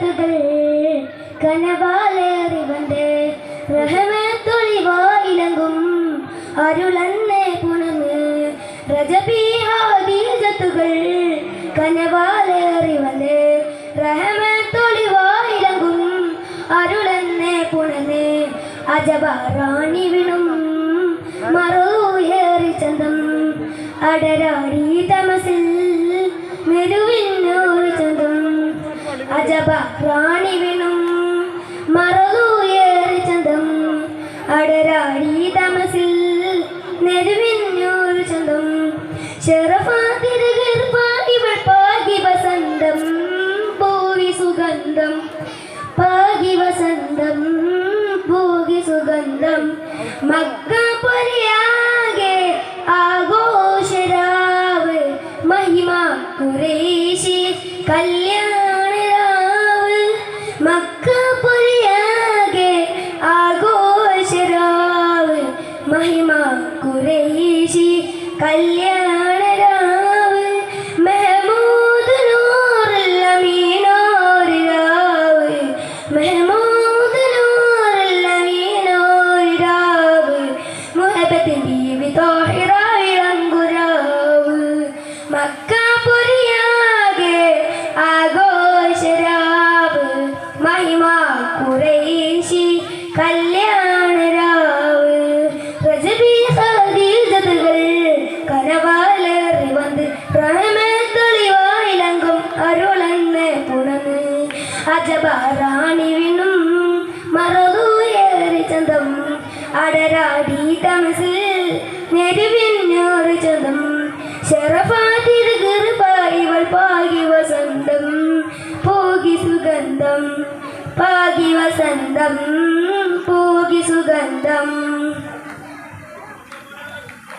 സതീജതുകൾ കനവാലേറി വന്ന് റഹമത്തൊളിവായിലങ്കും അരുളന്നെ പുണന്ന് രജപീഹാദീജത്തുകൾ കനവാലേറി വന്ന് റഹമത്തൊളിവായിലങ്കും അരുളന്നെ പുണന്ന് അജബാറാണി വിണും മറുയേറി ചന്തം അടരാടി തമസിൽ റാണി വിണും മറുയേറി ചന്തം. അടരാടി തമസിൽ നെരുവിന്നൂറ് ചന്തം. പാകി വസന്തം ഭൂവി സുഗന്ധം. പാകി വസന്തം ഭൂകി സുഗന്ധം. മക്ക പൊരിയാകെ ആഘോഷരാവ് മഹിമ കുറേശി കല്യാണരാവ് കുറേശി അജബ റാണി വിണും മറതൂയേറി ചന്തം. അടരാടി തമസിൽ നെരുവിന്നോറ് ചന്തം. ശരഫാതിര് ഗർഭായിവൾ പാകി വസന്തം. പോകി സുഗന്ധം പാകി വസന്തം പോകി സുഗന്ധം.